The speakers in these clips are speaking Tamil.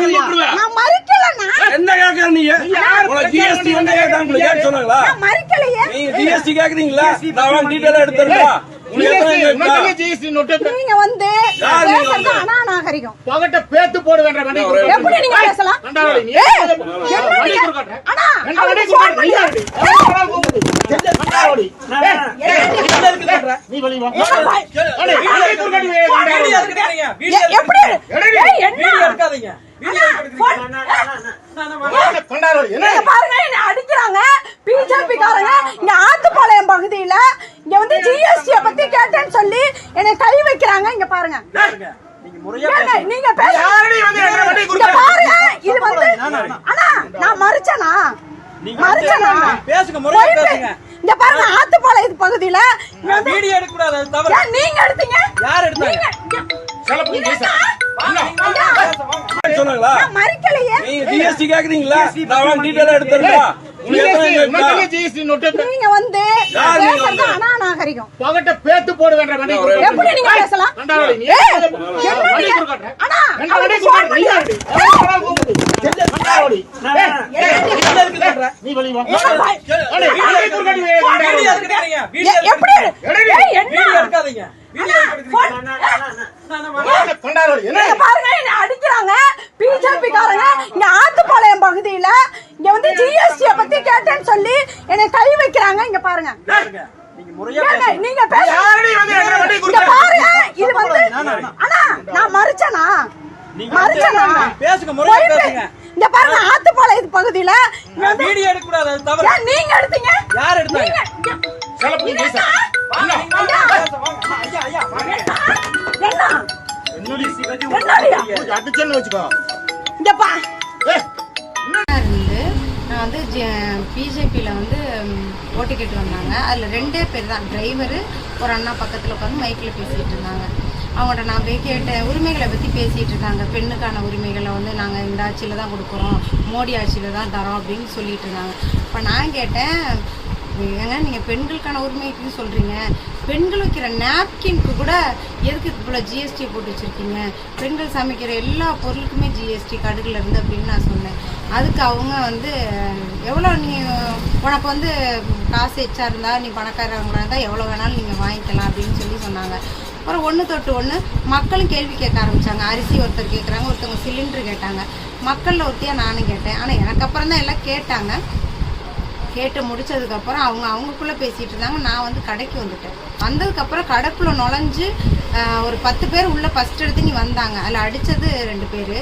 விட்டுருவேன். நான் மறிக்கலண்ணா என்ன கேக்குற நீ? உனக்கு ஜிஎஸ்டி என்ன கேட்டாங்க உங்களுக்கு கேட்க சொன்னாங்களா? நான் மறிக்கலையே. நீங்க ஜிஎஸ்டி கேக்குறீங்களா? நான் டீடைலா எடுத்துருக்கா உங்களுக்கு எத்தனை கேக்குதா? ஜிஎஸ்டி நோட்டு நீங்க வந்து? அநாகரிகம். பகட்ட பேத்து. எப்படி நீங்க பேசலாம். அண்ணா, எப்படி? என்ன? அடிக்கிறாங்க. பிஜேபி காரங்க இங்க ஆத்துப்பாளையம் பகுதியில இங்க வந்து ஜிஎஸ்டி பத்தி கேட்டேன்னு சொல்லி என்னை கை வைக்கிறாங்க. இங்க பாருங்க. நீங்க? பாருங்க இது வந்து அண்ணா நான் மறிச்சனா? மறிச்சனா? பேசுங்க முறையா பேசுங்க. இங்க பாருங்க ஆத்துப்பாளையம் பகுதியில இங்க வந்து வீடியோ எடுக்க கூடாது நீங்க எடுத்தீங்க? யார் எடுத்தாங்க? நான் மறிக்கலையே. நீங்க ஜிஎஸ்டி கேக்குறீங்களா? நான் டீடைலா நோட்டு நீங்க வந்து? அநாகரிகம். பகட்ட பேத்து போட வேண்டாம் நீங்க பேசலாம்? எப்படி என்ன அடிக்கிறாங்க. பிஜேபி காரங்க இங்க ஆத்துப்பாளையம் பகுதியில இங்க வந்து ஜிஎஸ்டி பத்தி கேட்டேன்னு சொல்லி என்னை கை வைக்கிறாங்க. இங்க பாருங்க. நீங்க முறையா ஏங்க, பேசுங்க. நீங்க பேச யாரடி வந்து ரெண்டாவது வண்டி இங்க கொடுக்க? பாருங்க இது வந்து அண்ணா நான் மறிச்சனா? நீங்க மறிச்சனா? பேசுங்க முறையா பேசுங்க. பாருங்க ஆத்துப்பாளையம் பகுதியில வீடியோ எடுக்க கூடாது நீங்க எடுத்தீங்க? யார் எடுத்தாங்க? அடிச்சேன்னு வச்சுக்கோ. இங்க பா ஏய், இருந்து நான் வந்து பிஜேபியில் வந்து ஓட்டு கேட்டு வந்தாங்க. அதில் ரெண்டே பேர் தான் டிரைவரு ஒரு அண்ணா பக்கத்தில் உட்காந்து மைக்கில் பேசிகிட்டு இருந்தாங்க. அவங்கள்ட்ட நான் போய் கேட்டேன். உரிமைகளை பற்றி பேசிகிட்டு இருக்காங்க பெண்ணுக்கான உரிமைகளை வந்து நாங்கள் இந்த ஆட்சியில் தான் கொடுக்குறோம். மோடி ஆட்சியில் தான் தரோம் அப்படின்னு சொல்லிட்டு இருந்தாங்க. இப்போ நான் கேட்டேன் ஏங்க நீங்கள் பெண்களுக்கான உரிமைக்கு சொல்கிறீங்க பெண்கள் வைக்கிற நாப்கின்க்கு கூட எதுக்கு இவ்வளோ ஜிஎஸ்டி போட்டு வச்சுருக்கீங்க? பெண்கள் சமைக்கிற எல்லா பொருளுக்குமே ஜிஎஸ்டி கடுகில் இருந்து அப்படின்னு நான் சொன்னேன். அதுக்கு அவங்க வந்து எவ்வளோ நீ உனக்கு வந்து காசு எச்சா இருந்தால் நீ பணக்காரவங்களா இருந்தால் எவ்வளோ வேணாலும் நீங்கள் வாங்கிக்கலாம் அப்படின்னு சொல்லி சொன்னாங்க. அப்புறம் ஒன்று தொட்டு ஒன்று மக்களும் கேள்வி கேட்க ஆரம்பித்தாங்க அரிசி ஒருத்தர் கேட்குறாங்க ஒருத்தவங்க சிலிண்டர் கேட்டாங்க. மக்களில் ஒருத்தியாக நானும் கேட்டேன். ஆனால் எனக்கு அப்புறம் தான் எல்லாம் கேட்டாங்க. கேட்டு முடிச்சதுக்கப்புறம் அவங்க அவங்களுக்குள்ளே பேசிகிட்டு இருந்தாங்க. நான் வந்து கடைக்கு வந்துட்டேன். வந்ததுக்கப்புறம் கடைக்குள்ளே நுழைஞ்சு ஒரு பத்து பேர் உள்ளே ஃபஸ்ட் எடுத்து நீ வந்தாங்க. அதில் அடித்தது ரெண்டு பேர்.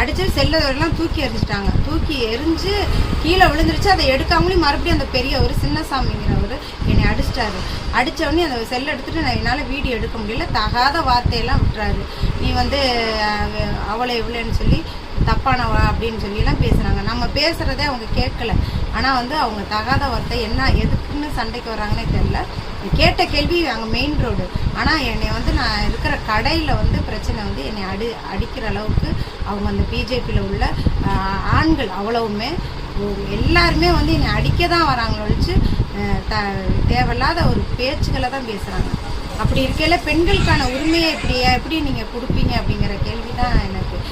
அடித்தது செல்லதெல்லாம் தூக்கி எறிஞ்சிட்டாங்க. தூக்கி எரிஞ்சு கீழே விழுந்துருச்சு. அதை எடுக்காமலேயும் மறுபடியும் அந்த பெரியவர் சின்னசாமிங்கிறவர் என்னை அடிச்சிட்டாரு. அடித்தவொடனே அந்த செல்லை எடுத்துகிட்டு நான் என்னால் வீடியோ எடுக்க முடியல. தகாத வார்த்தையெல்லாம் விட்டுறாரு. நீ வந்து அவளை எவ்வளோன்னு சொல்லி தப்பானவா அப்படின்னு சொல்லிலாம் பேசுகிறதே அவங்க கேட்கல. ஆனால் வந்து அவங்க தகாத வார்த்தை என்ன எதுக்குன்னு சண்டைக்கு வராங்கன்னே தெரில கேட்ட கேள்வி அங்கே மெயின் ரோடு ஆனால் என்னை வந்து நான் இருக்கிற கடையில் வந்து பிரச்சனை வந்து என்னை அடி அடிக்கிற அளவுக்கு அவங்க அந்த பிஜேபியில் உள்ள ஆண்கள் அவ்வளவுமே எல்லாருமே வந்து என்னை அடிக்க தான் வராங்களோ ஒழிச்சு த தேவையில்லாத ஒரு பேச்சுக்களை தான் பேசுகிறாங்க அப்படி இருக்கையில் பெண்களுக்கான உரிமையை இப்படி எப்படி நீங்கள் கொடுப்பீங்க அப்படிங்கிற கேள்வி தான் எனக்கு.